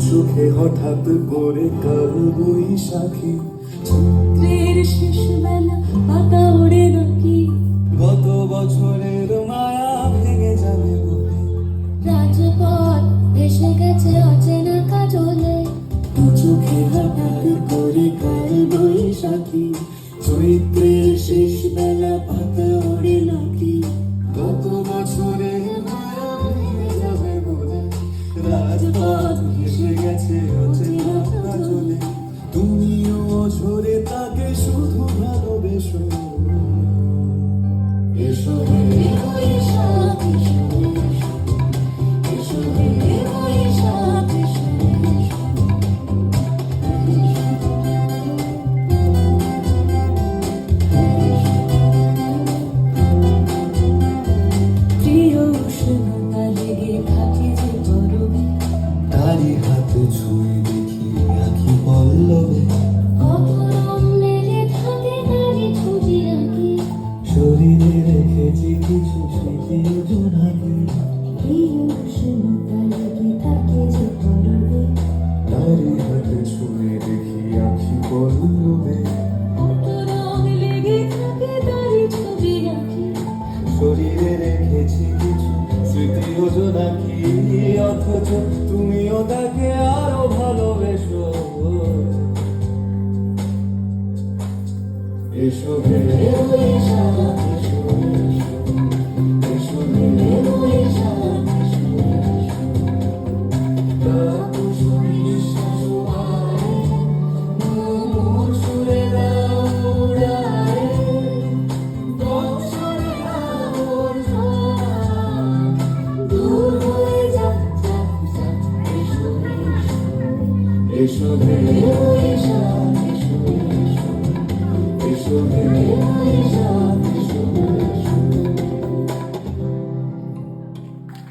চোখে হঠাৎ করে কাল বৈশাখী। চৈত্রের শেষ বেলা পাতা দুই হাত ছুঁয়ে দেখি আঁখি পল্লবে। শরীরে রেখেছি কিছু স্মৃতি জোনাকি। তারি হাত ছুঁয়ে দেখি আঁখি পল্লবে। শরীরে রেখেছি কিছু স্মৃতি যোজনা কি অথচ তুমিও তাকে আরও ভালোবেসো। এসো ভেবে 别说没有预兆